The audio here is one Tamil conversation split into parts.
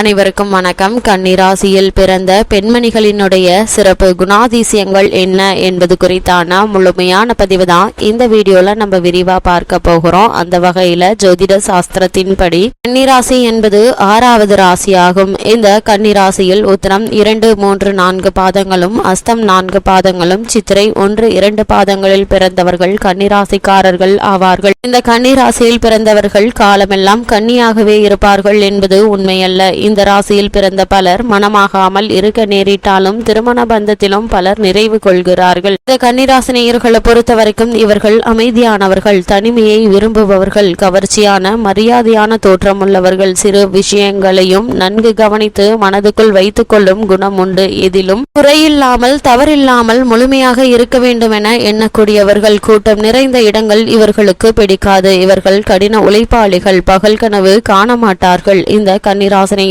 அனைவருக்கும் வணக்கம். கன்னிராசியில் பிறந்த பெண்மணிகளினுடைய சிறப்பு குணாதிசயங்கள் என்ன என்பது குறித்தான முழுமையான பதிவு தான் இந்த வீடியோல நம்ம விரிவா பார்க்க போகிறோம். அந்த வகையில ஜோதிட சாஸ்திரத்தின்படி கன்னிராசி என்பது ஆறாவது ராசியாகும். இந்த கன்னிராசியில் உத்தரம் இரண்டு மூன்று நான்கு பாதங்களும் அஸ்தம் நான்கு பாதங்களும் சித்திரை ஒன்று இரண்டு பாதங்களில் பிறந்தவர்கள் கன்னிராசிக்காரர்கள் ஆவார்கள். இந்த கன்னிராசியில் பிறந்தவர்கள் காலமெல்லாம் கன்னியாகவே இருப்பார்கள் என்பது உண்மையல்ல. இந்த ராசியில் பிறந்த பலர் மனமாகாமல் இருக்க நேரிட்டாலும் திருமண பந்தத்திலும் பலர் நிறைவு கொள்கிறார்கள். இந்த கன்னிராசினியர்களை பொறுத்தவரைக்கும் இவர்கள் அமைதியானவர்கள் தனிமையை விரும்புபவர்கள் கவர்ச்சியான மரியாதையான தோற்றமுள்ளவர்கள் சிறு விஷயங்களையும் நன்கு கவனித்து மனதுக்குள் வைத்துக் கொள்ளும் குணம் உண்டு. எதிலும் குறையில்லாமல் தவறில்லாமல் முழுமையாக இருக்க வேண்டும் என எண்ணக்கூடியவர்கள் கூட்டம் நிறைந்த இடங்கள் இவர்களுக்கு பிடிக்காது. இவர்கள் கடின உழைப்பாளிகள் பகல் கனவு காண மாட்டார்கள் இந்த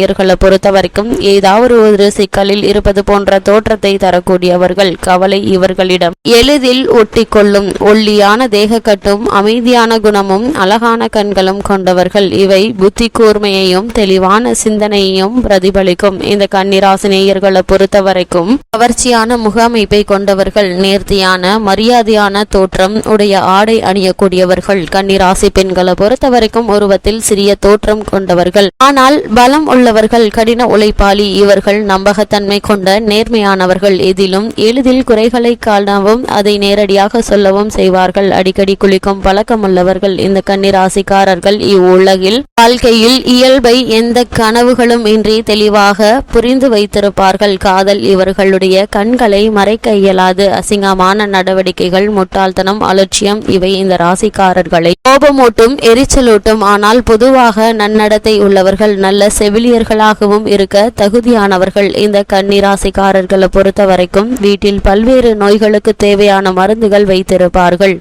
கன்னிராசினியர்களை பொறுத்த வரைக்கும் ஏதாவது ஒரு சிக்கலில் இருப்பது போன்ற தோற்றத்தை தரக்கூடியவர்கள் கவலை இவர்களிடம். எளிதில் ஒட்டிக்கொள்ளும் ஒல்லியான தேகக்கட்டும் அமைதியான குணமும் அழகான கண்களும் கொண்டவர்கள். இவை புத்தி கூர்மையையும் தெளிவான சிந்தனையையும் பிரதிபலிக்கும். இந்த கன்னிராசினியர்களை பொறுத்த வரைக்கும் கவர்ச்சியான முகமைப்பை கொண்டவர்கள் நேர்த்தியான மரியாதையான தோற்றம் உடைய ஆடை அணியக்கூடியவர்கள். கன்னிராசி பெண்களை பொறுத்த வரைக்கும் உருவத்தில் சிறிய தோற்றம் கொண்டவர்கள். ஆனால் பலம் உள்ள உள்ளவர்கள் கடின உழைப்பாளி இவர்கள் நம்பகத்தன்மை கொண்ட நேர்மையானவர்கள். எதிலும் எளிதில் குறைகளை காணவும் அதை நேரடியாக சொல்லவும் செய்வார்கள். அடிக்கடி குளிக்கும் பழக்கமுள்ளவர்கள் இந்த கன்னிராசிக்காரர்கள் இவ்வுலகில் வாழ்க்கையில் இயல்பை எந்த கனவுகளும் இன்றி தெளிவாக புரிந்து வைத்திருப்பார்கள். காதல் இவர்களுடைய கண்களை மறைக்க இயலாது. அசிங்கமான நடவடிக்கைகள் முட்டாள்தனம் அலட்சியம் இவை இந்த ராசிக்காரர்களை கோபமூட்டும் எரிச்சலூட்டும் ஆனால் பொதுவாக நன்னடத்தை உள்ளவர்கள் நல்ல செவிலியர்களாகவும் இருக்க தகுதியானவர்கள். இந்த கன்னிராசிக்காரர்களை பொறுத்த வரைக்கும் வீட்டில் பல்வேறு நோய்களுக்கு தேவையான மருந்துகள் வைத்திருப்பார்கள்.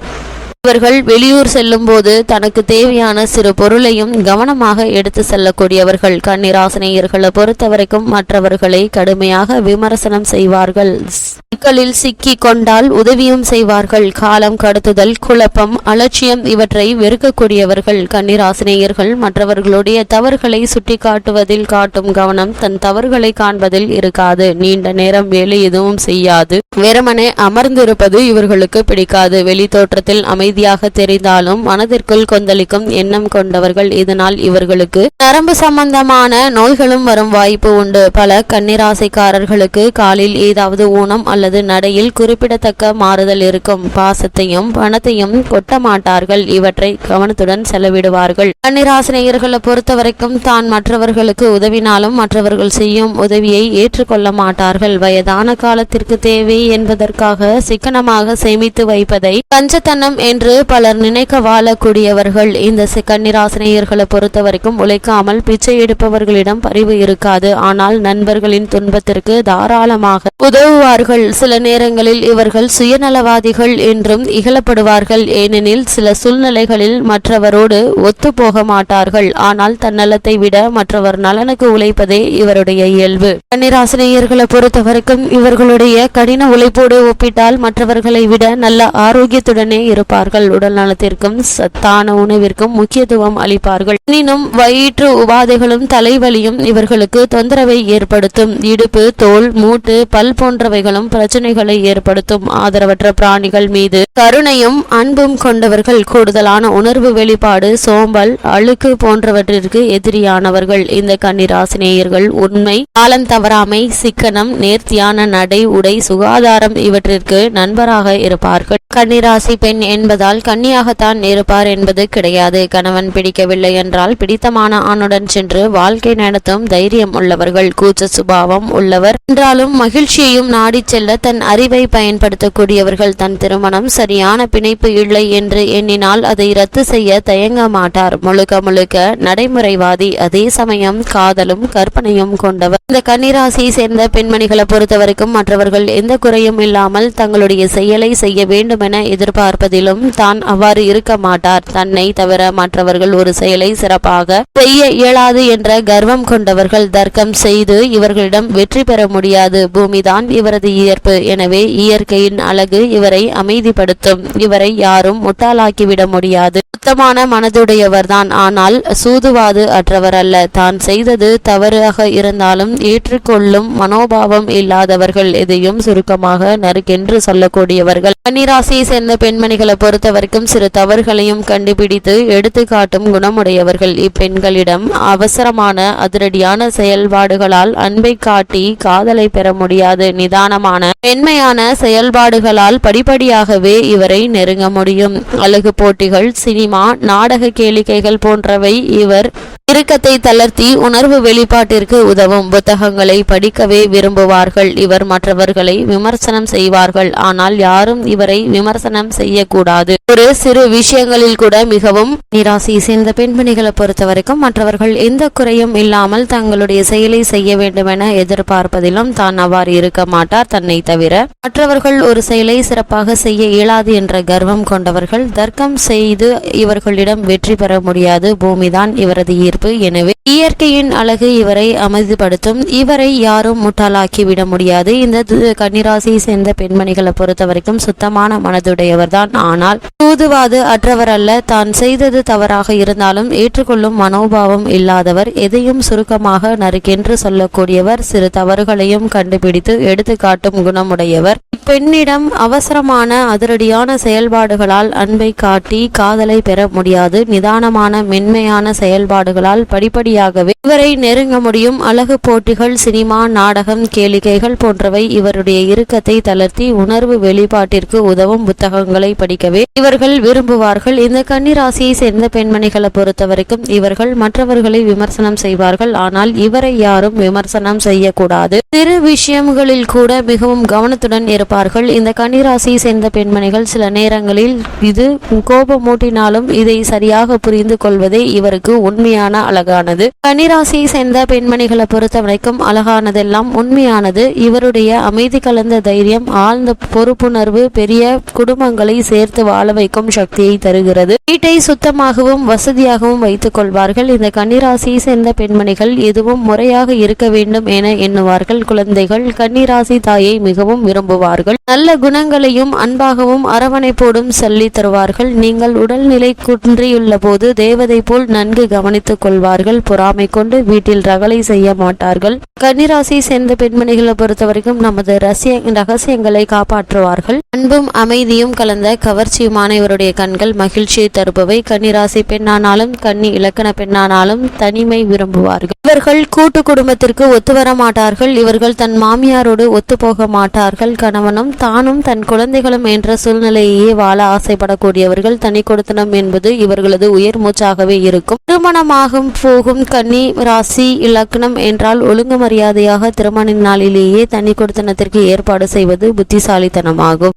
இவர்கள் வெளியூர் செல்லும்போது தனக்கு தேவையான சிறு பொருளையும் கவனமாக எடுத்து செல்லக்கூடியவர்கள். கன்னிராசினியர்களை பொறுத்தவரைக்கும் மற்றவர்களை கடுமையாக விமர்சனம் செய்வார்கள். சிக்கலில் சிக்கி கொண்டால் உதவியும் செய்வார்கள். காலம் கடத்துதல் குழப்பம் அலட்சியம் இவற்றை வெறுக்கக்கூடியவர்கள். கன்னிராசினியர்கள் மற்றவர்களுடைய தவறுகளை சுட்டிக்காட்டுவதில் காட்டும் கவனம் தன் தவறுகளை காண்பதில் இருக்காது. நீண்ட நேரம் வேலை எதுவும் செய்யாது. வெறுமனே அமர்ந்திருப்பது இவர்களுக்கு பிடிக்காது. வெளி தோற்றத்தில் செய்தியாக தெரிந்தாலும் மனதிற்குள் கொந்தளிக்கும் எண்ணம் கொண்டவர்கள் இதனால் இவர்களுக்கு நரம்பு சம்பந்தமான நோய்களும் வரும் வாய்ப்பு உண்டு. பல கன்னிராசிக்காரர்களுக்கு காலில் ஏதாவது ஊனம் அல்லது நடையில் குறிப்பிடத்தக்க மாறுதல் இருக்கும். பாசத்தையும் பணத்தையும் கொட்ட மாட்டார்கள். இவற்றை கவனத்துடன் செலவிடுவார்கள். கன்னிராசினியர்களை பொறுத்தவரைக்கும் தான் மற்றவர்களுக்கு உதவினாலும் மற்றவர்கள் செய்யும் உதவியை ஏற்றுக்கொள்ள மாட்டார்கள். வயதான காலத்திற்கு தேவை என்பதற்காக சிக்கனமாக சேமித்து வைப்பதை பஞ்சத்தனம் என்று என்று பலர் நினைக்க வாழக்கூடியவர்கள். இந்த சி- பொறுத்த பொறுத்தவரைக்கும் உழைக்காமல் பிச்சை எடுப்பவர்களிடம் பரிவு இருக்காது. ஆனால் நண்பர்களின் துன்பத்திற்கு தாராளமாக உதவுவார்கள். சில நேரங்களில் இவர்கள் சுயநலவாதிகள் என்றும் இகழப்படுவார்கள். ஏனெனில் சில சூழ்நிலைகளில் மற்றவரோடு ஒத்து போக மாட்டார்கள். ஆனால் தன்னலத்தை விட மற்றவர் நலனுக்கு உழைப்பதே இவருடைய இயல்பு. கன்னிராசினியர்களை பொறுத்தவரைக்கும் இவர்களுடைய கடின உழைப்போடு ஒப்பிட்டால் மற்றவர்களை விட நல்ல ஆரோக்கியத்துடனே இருப்பார்கள். உடல் நலத்திற்கும் சத்தான உணவிற்கும் முக்கியத்துவம் அளிப்பார்கள். எனினும் வயிற்று உபாதைகளும் தலைவலியும் இவர்களுக்கு தொந்தரவை ஏற்படுத்தும். இடுப்பு தோல் மூட்டு பல் போன்றவைகளும் பிரச்சனைகளை ஏற்படுத்தும். ஆதரவற்ற பிராணிகள் மீது கருணையும் அன்பும் கொண்டவர்கள். கூடுதலான உணர்வு வெளிப்பாடு சோம்பல் அழுக்கு போன்றவற்றிற்கு எதிரியானவர்கள். இந்த கன்னிராசினேயர்கள் உண்மை காலம் தவறாமை சிக்கனம் நேர்த்தியான நடை உடை சுகாதாரம் இவற்றிற்கு நண்பராக இருப்பார்கள். கன்னிராசி பெண் என்பதால் கன்னியாகத்தான் இருப்பார் என்பது கிடையாது. கணவன் பிடிக்கவில்லை என்றால் பிடித்தமான ஆணுடன் சென்று வாழ்க்கை நடத்தும் தைரியம் உள்ளவர்கள் கூச்ச சுபாவம் உள்ளவர். என்றாலும் மகிழ்ச்சியையும் நாடிச் செல்ல தன் அறிவை பயன்படுத்தக்கூடியவர்கள். தன் திருமணம் சரியான பிணைப்பு இல்லை என்று எண்ணினால் அதை ரத்து செய்ய தயங்க மாட்டார். முழுக்க முழுக்க நடைமுறைவாதி அதே சமயம் காதலும் கற்பனையும் கொண்டவர். இந்த கன்னிராசியை சேர்ந்த பெண்மணிகளை பொறுத்தவரைக்கும் மற்றவர்கள் எந்த குறையும் இல்லாமல் தங்களுடைய செயலை செய்ய வேண்டும் வேண்டுமென எதிர்பார்ப்பதிலும் தான் அவ்வாறு இருக்க மாட்டார். தன்னை தவிர மற்றவர்கள் ஒரு செயலை சிறப்பாக செய்ய இயலாது என்ற கர்வம் கொண்டவர்கள் தர்க்கம் செய்து இவர்களிடம் வெற்றி பெற முடியாது. பூமிதான் இவரது இயற்பு. எனவே இயற்கையின் அழகு இவரை அமைதிப்படுத்தும். இவரை யாரும் முட்டாளாக்கிவிட முடியாது. சுத்தமான மனதுடையவர்தான். ஆனால் சூதுவாது அற்றவர் அல்ல தான் செய்தது தவறாக இருந்தாலும் ஏற்றுக்கொள்ளும் மனோபாவம் இல்லாதவர்கள் எதையும் சுருக்கமாக நறுக்கென்று சொல்லக்கூடியவர்கள். கன்னிராசியை சேர்ந்த பெண்மணிகளை பொறுத்த வரைக்கும் சிறு தவறுகளையும் கண்டுபிடித்து எடுத்து காட்டும் குணமுடையவர்கள். இப்பெண்களிடம் அவசரமான அதிரடியான செயல்பாடுகளால் அன்பை காட்டி காதலை பெற முடியாது. நிதானமான மென்மையான செயல்பாடுகளால் படிப்படியாகவே இவரை நெருங்க முடியும். அழகு போட்டிகள் சினிமா நாடக கேளிக்கைகள் போன்றவை இவர் இறுக்கத்தை தளர்த்தி உணர்வு வெளிப்பாட்டிற்கு உதவும் புத்தகங்களை படிக்கவே விரும்புவார்கள். இவர் மற்றவர்களை விமர்சனம் செய்வார்கள். ஆனால் யாரும் இவரை விமர்சனம் செய்யக்கூடாது. ஒரு சிறு விஷயங்களில் கூட மிகவும் நிராசி சேர்ந்த பெண்மணிகளை பொறுத்த வரைக்கும் மற்றவர்கள் எந்த குறையும் இல்லாமல் தங்களுடைய செயலை செய்ய வேண்டும் என எதிர்பார்ப்பதிலும் தான் அவ்வாறு இருக்க மாட்டார். தன்னை தவிர மற்றவர்கள் ஒரு செயலை சிறப்பாக செய்ய இயலாது என்ற கர்வம் கொண்டவர்கள் தர்க்கம் செய்து இவர்களிடம் வெற்றி பெற முடியாது. பூமிதான் இவரது ஈர்ப்பு. எனவே இயற்கையின் அழகு இவரை அமைதிப்படுத்தும். இவரை யாரும் முட்டாளாக்கி விட முடியாது. இந்த கன்னிராசியை சேர்ந்த பெண்மணிகளை பொறுத்த வரைக்கும் சுத்தமான மனதுடையவர்தான். ஆனால் தூதுவாது அற்றவர் அல்ல. தான் செய்தது தவறாக இருந்தாலும் ஏற்றுக்கொள்ளும் மனோபாவம் இல்லாதவர் எதையும் சுருக்கமாக நறுக்கென்று சொல்லக்கூடியவர் சிறு தவறுகளையும் கண்டுபிடித்து எடுத்துக்காட்டும் குணமுடையவர். பெண்ணிடம் அவசரமான அதிரடியான செயல்பாடுகளால் அன்பை காட்டி காதலை பெற முடியாது. நிதானமான மென்மையான செயல்பாடுகளால் படிப்படியாகவே இவரை நெருங்க முடியும். அழகு போட்டிகள் சினிமா நாடகம் கேளிக்கைகள் போன்றவை இவருடைய இறுக்கத்தை தளர்த்தி உணர்வு வெளிப்பாட்டிற்கு உதவும் புத்தகங்களை படிக்கவே இவர்கள் விரும்புவார்கள். இந்த கன்னிராசியை சேர்ந்த பெண்மணிகளை பொறுத்தவரைக்கும் இவர்கள் மற்றவர்களை விமர்சனம் செய்வார்கள். ஆனால் இவரை யாரும் விமர்சனம் செய்யக்கூடாது. சிறு விஷயங்களில் கூட மிகவும் கவனத்துடன் இருப்பார்கள். இந்த கன்னிராசியை சேர்ந்த பெண்மணிகள் சில நேரங்களில் இது கோபமூட்டினாலும் இதை சரியாக புரிந்து கொள்வதே இவருக்கு உண்மையான அழகானது. கனிராசியை சேர்ந்த பெண்மணிகளை பொறுத்த வரைக்கும் அழகானதெல்லாம் உண்மையானது. இவருடைய அமைதி கலந்த தைரியம் ஆழ்ந்த பொறுப்புணர்வு பெரிய குடும்பங்களை சேர்த்து வாழ வைக்கும் சக்தியை தருகிறது. வீட்டை சுத்தமாகவும் வசதியாகவும் வைத்துக் கொள்வார்கள். இந்த கன்னிராசியை சேர்ந்த பெண்மணிகள் எதுவும் முறையாக இருக்க வேண்டும் என எண்ணுவார்கள். குழந்தைகள் கன்னிராசி தாயை மிகவும் விரும்புவார்கள். நல்ல குணங்களையும் அன்பாகவும் அரவணைப்போடும் சொல்லி தருவார்கள். நீங்கள் உடல்நிலை குன்றியுள்ள போது தேவதை போல் நன்கு கவனித்துக் கொள்வார்கள். பொறாமை கொண்டு வீட்டில் ரகளை செய்ய மாட்டார்கள். கன்னிராசியை சேர்ந்த பெண்மணிகளை பொறுத்த வரைக்கும் நமது ரசிய ரகசியங்களை காப்பாற்றுவார்கள். அன்பும் அமைதியும் கலந்த கவர்ச்சியுமான இவருடைய கண்கள் மகிழ்ச்சியை தருபவை. கன்னிராசி பெண்ணானாலும் கன்னி இலக்கண பெண்ணானாலும் தனிமை விரும்புவார்கள். இவர்கள் கூட்டு குடும்பத்திற்கு ஒத்து வர மாட்டார்கள். இவர்கள் தன் மாமியாரோடு ஒத்து போக மாட்டார்கள். கணவனும் தானும் தன் குழந்தைகளும் என்ற சூழ்நிலையே வாழ ஆசைப்படக்கூடியவர்கள். தனி கொடுத்தனம் என்பது இவர்களது உயர் மூச்சாகவே இருக்கும். திருமணமாக திருமணமாகும் போகும் கன்னி ராசி இலக்கணம் என்றால் ஒழுங்கு மரியாதையாக திருமண நாளிலேயே தனி கொடுத்தனத்திற்கு ஏற்பாடு செய்வது புத்திசாலித்தனமாகும்.